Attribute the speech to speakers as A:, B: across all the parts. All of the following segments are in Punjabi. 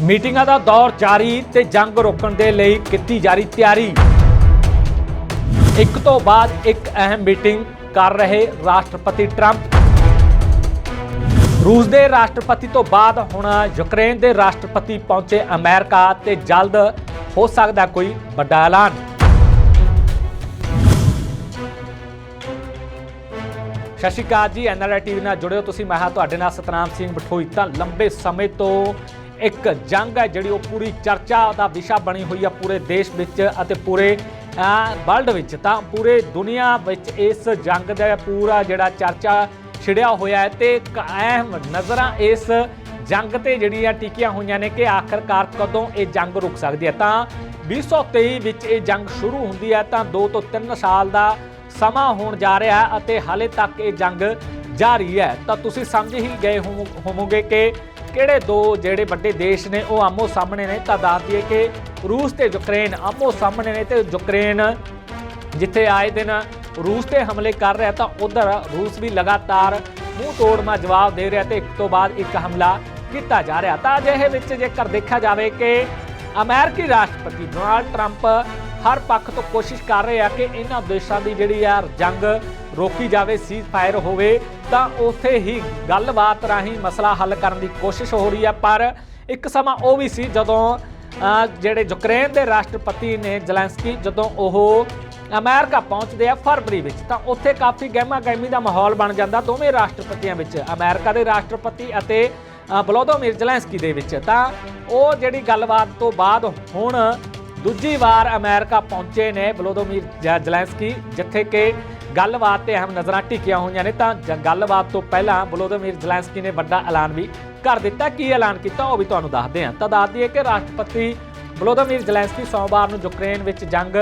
A: ਮੀਟਿੰਗਾਂ ਦਾ ਦੌਰ ਜਾਰੀ ਤੇ ਜੰਗ ਰੋਕਣ ਦੇ ਲਈ ਕੀਤੀ ਜਾ ਰਹੀ ਤਿਆਰੀ। ਇੱਕ ਤੋਂ ਬਾਅਦ ਇੱਕ ਅਹਿਮ ਮੀਟਿੰਗ ਕਰ ਰਹੇ ਰਾਸ਼ਟਰਪਤੀ ਟਰੰਪ। ਰੂਸ ਦੇ ਰਾਸ਼ਟਰਪਤੀ ਤੋਂ ਬਾਅਦ ਹੁਣ ਯੂਕਰੇਨ ਦੇ ਰਾਸ਼ਟਰਪਤੀ ਪਹੁੰਚੇ ਅਮਰੀਕਾ ਤੇ ਜਲਦ ਹੋ ਸਕਦਾ ਕੋਈ ਵੱਡਾ ਐਲਾਨ। ਸਤਿ ਸ਼੍ਰੀ ਅਕਾਲ ਜੀ ਐਨਆਰਆਈ ਟੀਵੀ ਨਾਲ ਜੁੜਿਓ ਤੁਸੀਂ। ਮੈਂ ਹਾਂ ਤੁਹਾਡੇ ਨਾਲ ਸਤਨਾਮ ਸਿੰਘ ਬਠੋਈ। ਤਾਂ ਲੰਬੇ ਸਮੇਂ ਤੋਂ ਇੱਕ ਜੰਗ ਹੈ ਜਿਹੜੀ ਉਹ ਪੂਰੀ ਚਰਚਾ ਦਾ ਵਿਸ਼ਾ ਬਣੀ ਹੋਈ ਹੈ ਪੂਰੇ ਦੇਸ਼ ਵਿੱਚ ਅਤੇ ਪੂਰੇ ਵਰਲਡ ਵਿੱਚ। ਤਾਂ ਪੂਰੇ ਦੁਨੀਆ ਵਿੱਚ ਇਸ ਜੰਗ ਦਾ ਪੂਰਾ ਜਿਹੜਾ ਚਰਚਾ ਛਿੜਿਆ ਹੋਇਆ ਹੈ ਤੇ ਇੱਕ ਅਹਿਮ ਨਜ਼ਰਾਂ ਇਸ ਜੰਗ ਤੇ ਜਿਹੜੀਆਂ ਟਿਕੀਆਂ ਹੋਈਆਂ ਨੇ ਕਿ ਆਖਰਕਾਰ ਕਦੋਂ ਇਹ ਜੰਗ ਰੁਕ ਸਕਦੀ ਹੈ। ਤਾਂ 2023 ਵਿੱਚ ਇਹ ਜੰਗ ਸ਼ੁਰੂ ਹੁੰਦੀ ਹੈ ਤਾਂ 2 ਤੋਂ 3 ਸਾਲ ਦਾ ਸਮਾਂ ਹੋਣ ਜਾ ਰਿਹਾ ਹੈ ਅਤੇ ਹਾਲੇ ਤੱਕ ਇਹ ਜੰਗ ਜਾਰੀ ਹੈ। ਤਾਂ ਤੁਸੀਂ ਸਮਝ ਹੀ ਗਏ ਹੋਵੋ- ਹੋਵੋਗੇ ਕਿ ਕਿਹੜੇ ਦੋ ਜਿਹੜੇ ਵੱਡੇ ਦੇਸ਼ ਨੇ ਉਹ ਆਮੋ ਸਾਹਮਣੇ ਨੇ? ਤਾਂ ਦੱਸ ਦਈਏ ਕਿ ਰੂਸ ਤੇ ਯੂਕਰੇਨ ਆਮੋ ਸਾਹਮਣੇ ਨੇ ਤੇ ਯੂਕਰੇਨ ਜਿੱਥੇ ਆਏ ਦਿਨ ਰੂਸ ਤੇ ਹਮਲੇ ਕਰ ਰਿਹਾ ਤਾਂ ਉਧਰ ਰੂਸ ਵੀ ਲਗਾਤਾਰ ਮੂੰਹ ਤੋੜਮਾ ਜਵਾਬ ਦੇ ਰਿਹਾ ਤੇ ਇੱਕ ਤੋਂ ਬਾਅਦ ਇੱਕ ਹਮਲਾ ਕੀਤਾ ਜਾ ਰਿਹਾ। ਤਾਂ ਅਜਿਹੇ ਵਿੱਚ ਜੇਕਰ ਦੇਖਿਆ ਜਾਵੇ ਕਿ ਅਮਰੀਕੀ ਰਾਸ਼ਟਰਪਤੀ ਡੋਨਾਲਡ ਟਰੰਪ ਹਰ ਪੱਖ ਤੋਂ ਕੋਸ਼ਿਸ਼ ਕਰ ਰਹੇ ਆ ਕਿ ਇਹਨਾਂ ਦੇਸ਼ਾਂ ਦੀ ਜਿਹੜੀ ਆ ਜੰਗ ਰੋਕੀ ਜਾਵੇ ਸੀਜ਼ ਫਾਇਰ ਹੋਵੇ, ਤਾਂ ਉੱਥੇ ਹੀ ਗੱਲਬਾਤ ਰਾਹੀਂ ਮਸਲਾ ਹੱਲ ਕਰਨ ਦੀ ਕੋਸ਼ਿਸ਼ ਹੋ ਰਹੀ ਆ। ਪਰ ਇੱਕ ਸਮਾਂ ਉਹ ਵੀ ਸੀ ਜਦੋਂ ਜਿਹੜੇ ਯੂਕਰੇਨ ਦੇ ਰਾਸ਼ਟਰਪਤੀ ਨੇ ਜ਼ੈਲੈਂਸਕੀ, ਜਦੋਂ ਉਹ ਅਮਰੀਕਾ ਪਹੁੰਚਦੇ ਆ ਫਰਵਰੀ ਵਿੱਚ, ਤਾਂ ਉੱਥੇ ਕਾਫੀ ਗਹਿਮਾ ਗਹਿਮੀ ਦਾ ਮਾਹੌਲ ਬਣ ਜਾਂਦਾ ਦੋਵੇਂ ਰਾਸ਼ਟਰਪਤੀਆਂ ਵਿੱਚ, ਅਮਰੀਕਾ ਦੇ ਰਾਸ਼ਟਰਪਤੀ ਅਤੇ ਬਲੋਦੋਮੀਰ ਵਲੋਦੋਮੀਰ ਜ਼ੈਲੈਂਸਕੀ ਦੇ ਵਿੱਚ। ਤਾਂ ਉਹ ਜਿਹੜੀ ਗੱਲਬਾਤ ਤੋਂ ਬਾਅਦ ਹੁਣ ਦੂਜੀ ਵਾਰ ਅਮਰੀਕਾ ਪਹੁੰਚੇ ਨੇ ਬਲੋਦੋਮੀਰ ਜ- ਜ਼ੈਲੈਂਸਕੀ, ਜਿੱਥੇ ਕਿ ਗੱਲਬਾਤ ਤੇ ਅਹਿਮ ਨਜ਼ਰਾਂ ਟਿਕੀਆਂ ਹੋਈਆਂ ਨੇ, ਤਾਂ ਜ- ਗੱਲਬਾਤ ਤੋਂ ਪਹਿਲਾਂ ਬਲੋਦੋਮੀਰ ਜ਼ੈਲੈਂਸਕੀ ਨੇ ਵੱਡਾ ਐਲਾਨ ਵੀ ਕਰ ਦਿੱਤਾ। ਕੀ ਐਲਾਨ ਕੀਤਾ ਉਹ ਵੀ ਤੁਹਾਨੂੰ ਦੱਸਦੇ ਹਾਂ। ਤਾਂ ਦੱਸ ਦਈਏ ਕਿ ਰਾਸ਼ਟਰਪਤੀ ਬਲੋਦੋਮੀਰ ਜ਼ੈਲੈਂਸਕੀ ਸੋਮਵਾਰ ਨੂੰ ਯੂਕਰੇਨ ਵਿੱਚ ਜੰਗ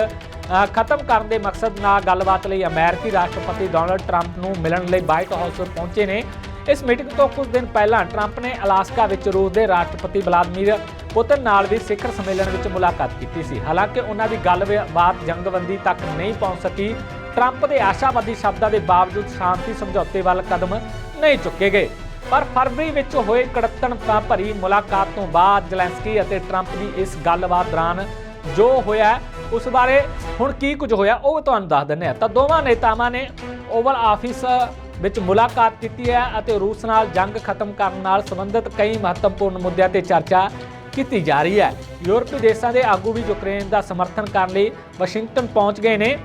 A: ਖਤਮ ਕਰਨ ਦੇ ਮਕਸਦ ਨਾਲ ਗੱਲਬਾਤ ਲਈ ਅਮਰੀਕੀ ਰਾਸ਼ਟਰਪਤੀ ਡੋਨਲਡ ਟਰੰਪ ਨੂੰ ਮਿਲਣ ਲਈ ਵਾਈਟ ਹਾਊਸ ਪਹੁੰਚੇ ਨੇ। ਇਸ ਮੀਟਿੰਗ ਤੋਂ ਕੁਝ ਦਿਨ ਪਹਿਲਾਂ ਟਰੰਪ ਨੇ ਅਲਾਸਕਾ ਵਿੱਚ ਰੂਸ ਦੇ ਰਾਸ਼ਟਰਪਤੀ ਵਲਾਦੀਮੀਰ ਪੁਤਿਨ ਨਾਲ ਵੀ ਸਿਖਰ ਸੰਮੇਲਨ ਵਿੱਚ ਮੁਲਾਕਾਤ ਕੀਤੀ ਸੀ। ਹਾਲਾਂਕਿ ਉਹਨਾਂ ਦੀ ਗੱਲਬਾਤ ਜੰਗਬੰਦੀ ਤੱਕ ਨਹੀਂ ਪਹੁੰਚ ਸਕੀ। ਟਰੰਪ ਦੇ ਆਸ਼ਾਵਾਦੀ ਸ਼ਬਦਾਂ ਦੇ ਬਾਵਜੂਦ ਸ਼ਾਂਤੀ ਸਮਝੌਤੇ ਵੱਲ ਕਦਮ ਨਹੀਂ ਚੁੱਕੇ ਗਏ। ਪਰ ਫਰਵਰੀ ਵਿੱਚ ਹੋਏ ਕੜੱਤਣ ਭਰੀ ਮੁਲਾਕਾਤ ਤੋਂ ਬਾਅਦ ਜ਼ੈਲੈਂਸਕੀ ਅਤੇ ਟਰੰਪ ਦੀ ਇਸ ਗੱਲਬਾਤ ਦੌਰਾਨ ਜੋ ਹੋਇਆ, ਉਸ ਬਾਰੇ ਹੁਣ ਕੀ ਕੁਝ ਹੋਇਆ, ਉਹ ਤੁਹਾਨੂੰ ਦੱਸ ਦਿੰਦੇ ਆ ਤਾਂ ਦੋਵਾਂ ਨੇਤਾਵਾਂ ਨੇ ਓਵਲ ਆਫਿਸ ਵਿੱਚ ਮੁਲਾਕਾਤ ਕੀਤੀ ਹੈ ਅਤੇ ਰੂਸ ਨਾਲ ਜੰਗ ਖਤਮ ਕਰਨ ਨਾਲ ਸੰਬੰਧਿਤ ਕਈ ਮਹੱਤਵਪੂਰਨ ਮੁੱਦਿਆਂ ਤੇ ਚਰਚਾ ਕੀਤੀ ਜਾ ਰਹੀ ਹੈ। ਯੂਰਪੀ ਦੇਸ਼ਾਂ ਦੇ ਆਗੂ ਵੀ ਯੂਕਰੇਨ ਦਾ ਸਮਰਥਨ ਕਰਨ ਲਈ ਵਾਸ਼ਿੰਗਟਨ ਪਹੁੰਚ ਗਏ ਨੇ।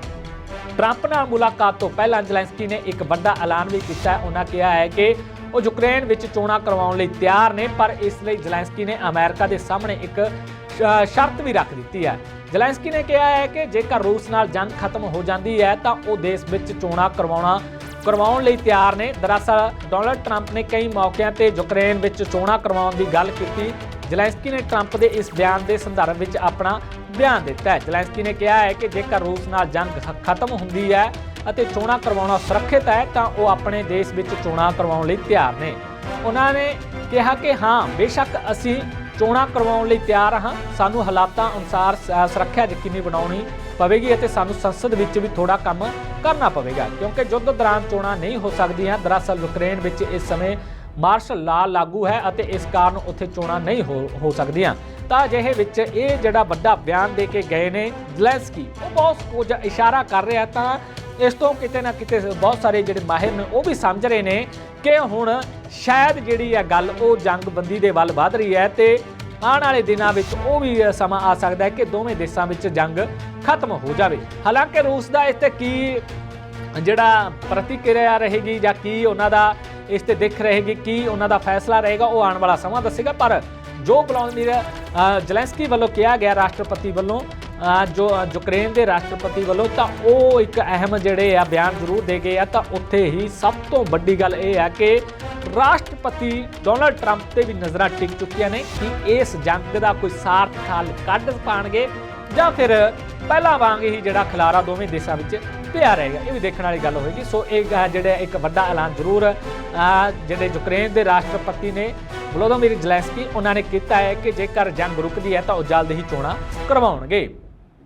A: ਟਰੰਪ ਨਾਲ ਮੁਲਾਕਾਤ ਤੋਂ ਪਹਿਲਾਂ ਜ਼ੈਲੈਂਸਕੀ ਨੇ ਇੱਕ ਵੱਡਾ ਐਲਾਨ ਵੀ ਕੀਤਾ ਉਹਨਾਂ ਕਿਹਾ ਹੈ ਕਿ ਉਹ ਯੂਕਰੇਨ ਵਿੱਚ ਚੋਣਾਂ ਕਰਵਾਉਣ ਲਈ ਤਿਆਰ ਨੇ, ਪਰ ਇਸ ਲਈ ਜ਼ੈਲੈਂਸਕੀ ਨੇ ਅਮਰੀਕਾ ਦੇ ਸਾਹਮਣੇ ਇੱਕ ਸ਼ਰਤ ਵੀ ਰੱਖ ਦਿੱਤੀ ਹੈ। ਜ਼ੈਲੈਂਸਕੀ ਨੇ ਕਿਹਾ ਹੈ ਕਿ ਜੇਕਰ ਰੂਸ ਨਾਲ ਜੰਗ ਖਤਮ ਹੋ ਜਾਂਦੀ ਹੈ, ਤਾਂ ਉਹ ਦੇਸ਼ ਵਿੱਚ ਚੋਣਾਂ ਕਰਵਾਉਣਾ, ਕਰਵਾਉਣ ਲਈ ਤਿਆਰ ਨੇ। ਦਰਅਸਲ, ਡੋਨਲਡ ਟਰੰਪ ਨੇ ਕਈ ਮੌਕਿਆਂ ਤੇ ਯੂਕਰੇਨ ਵਿੱਚ ਚੋਣਾਂ ਕਰਵਾਉਣ ਦੀ ਗੱਲ ਕੀਤੀ। ਜ਼ੈਲੈਂਸਕੀ ਨੇ ਟਰੰਪ ਦੇ ਇਸ ਬਿਆਨ ਦੇ ਸੰਦਰਭ ਵਿੱਚ ਆਪਣਾ ਬਿਆਨ ਦਿੱਤਾ ਹੈ। ਜ਼ੈਲੈਂਸਕੀ ਨੇ ਕਿਹਾ ਹੈ ਕਿ ਜੇਕਰ ਰੂਸ ਨਾਲ ਜੰਗ ਖਤਮ ਹੁੰਦੀ ਹੈ ਅਤੇ ਚੋਣਾਂ ਕਰਵਾਉਣਾ ਸੁਰੱਖਿਅਤ ਹੈ, ਤਾਂ ਉਹ ਆਪਣੇ ਦੇਸ਼ ਵਿੱਚ ਚੋਣਾਂ ਕਰਵਾਉਣ ਲਈ ਤਿਆਰ ਨੇ। ਉਹਨਾਂ ਨੇ ਕਿਹਾ ਕਿ ਹਾਂ, ਬੇਸ਼ੱਕ ਅਸੀਂ ਚੋਣਾਂ ਕਰਵਾਉਣ ਲਈ ਤਿਆਰ ਹਾਂ। ਸਾਨੂੰ ਹਾਲਾਤਾਂ ਅਨੁਸਾਰ ਸੁਰੱਖਿਆ ਯਕੀਨੀ ਬਣਾਉਣੀ ਪਵੇਗੀ ਅਤੇ ਸਾਨੂੰ ਸੰਸਦ ਵਿੱਚ ਵੀ ਥੋੜਾ ਕੰਮ ਕਰਨਾ ਪਵੇਗਾ। ਕਿਉਂਕਿ ਯੁੱਧ ਦੌਰਾਨ ਚੋਣਾਂ ਨਹੀਂ ਹੋ ਸਕਦੀਆਂ। ਦਰਅਸਲ ਯੂਕਰੇਨ ਵਿੱਚ ਇਸ ਸਮੇਂ ਮਾਰਸ਼ਲ ਲਾ ਲਾਗੂ ਹੈ ਅਤੇ ਇਸ ਕਾਰਨ ਉੱਥੇ ਚੋਣਾਂ ਨਹੀਂ ਹੋ ਹੋ ਸਕਦੀਆਂ। ਤਾਂ ਅਜਿਹੇ ਵਿੱਚ ਇਹ ਜਿਹੜਾ ਵੱਡਾ ਬਿਆਨ ਦੇ ਕੇ ਗਏ ਨੇ, ਜ਼ੈਲੈਂਸਕੀ, ਉਹ ਬਹੁਤ ਕੁਝ ਇਸ਼ਾਰਾ ਕਰ ਰਿਹਾ ਤਾਂ ਇਸ ਤੋਂ ਕਿਤੇ ਨਾ ਕਿਤੇ ਬਹੁਤ ਸਾਰੇ ਜਿਹੜੇ ਮਾਹਿਰ ਨੇ, ਉਹ ਵੀ ਸਮਝ ਰਹੇ ਨੇ ਕਿ ਹੁਣ ਸ਼ਾਇਦ ਜਿਹੜੀ ਹੈ ਗੱਲ ਉਹ ਜੰਗਬੰਦੀ ਦੇ ਵੱਲ ਵੱਧ ਰਹੀ ਹੈ ਤੇ ਆਉਣ ਵਾਲੇ ਦਿਨਾਂ ਵਿੱਚ ਉਹ ਵੀ ਸਮਾਂ ਆ ਸਕਦਾ ਹੈ ਕਿ ਦੋਵੇਂ ਦੇਸ਼ਾਂ ਵਿੱਚ ਜੰਗ ਖਤਮ ਹੋ ਜਾਵੇ। ਹਾਲਾਂਕਿ ਰੂਸ ਦਾ ਇਸ ਤੇ ਕੀ ਜਿਹੜਾ ਪ੍ਰਤੀਕਿਰਿਆ ਰਹੇਗੀ ਜਾਂ ਕੀ ਉਹਨਾਂ ਦਾ ਇਸ ਤੇ ਦਿਖ ਰਹੇਗੀ ਕਿ ਉਹਨਾਂ ਦਾ ਫੈਸਲਾ ਰਹੇਗਾ ਉਹ ਆਉਣ ਵਾਲਾ ਸਮਾਂ ਦੱਸੇਗਾ। ਪਰ ਜੋ ਵਲਾਦੀਮੀਰ ਅ, ਜ਼ੈਲੈਂਸਕੀ ਵੱਲੋਂ ਕਿਹਾ ਗਿਆ ਰਾਸ਼ਟਰਪਤੀ ਵੱਲੋਂ ਜੋ ਯੂਕਰੇਨ ਦੇ ਰਾਸ਼ਟਰਪਤੀ ਵੱਲੋਂ ਤਾਂ ਉਹ ਇੱਕ ਅਹਿਮ ਜਿਹੜੇ ਆ ਬਿਆਨ ਜ਼ਰੂਰ ਦੇ ਗਏ ਆ। ਤਾਂ ਉੱਥੇ ਹੀ ਸਭ ਤੋਂ ਵੱਡੀ ਗੱਲ ਇਹ ਹੈ ਕਿ ਰਾਸ਼ਟਰਪਤੀ ਡੋਨਲਡ ਟਰੰਪ ਤੇ ਵੀ ਨਜ਼ਰਾਂ ਟਿਕ ਚੁੱਕੀਆਂ ਨੇ ਕਿ ਇਸ ਜੰਗ ਦਾ ਕੋਈ ਸਾਰਥ ਹੱਲ ਕੱਢ ਪਾਣਗੇ ਜਾਂ ਫਿਰ ਪਹਿਲਾਂ ਵਾਂਗ ਹੀ ਜਿਹੜਾ ਖਿਲਾਰਾ ਦੋਵੇਂ ਦੇਸ਼ਾਂ ਵਿੱਚ ਪਿਆ ਰਹੇਗਾ, ਇਹ ਵੀ ਦੇਖਣ ਵਾਲੀ ਗੱਲ ਹੋਏਗੀ। ਸੋ ਇਹ ਜਿਹੜਾ ਇੱਕ ਵੱਡਾ ਐਲਾਨ ਜ਼ਰੂਰ ਜਿਹੜੇ ਯੂਕਰੇਨ ਦੇ ਰਾਸ਼ਟਰਪਤੀ ਨੇ ਵਲੋਦੋਮੀਰ ਜ਼ੈਲੈਂਸਕੀ, ਉਹਨਾਂ ਨੇ ਕੀਤਾ ਹੈ ਕਿ ਜੇਕਰ ਜੰਗ ਰੁਕਦੀ ਹੈ ਤਾਂ ਉਹ ਜਲਦ ਹੀ ਚੋਣਾਂ ਕਰਵਾਉਣਗੇ।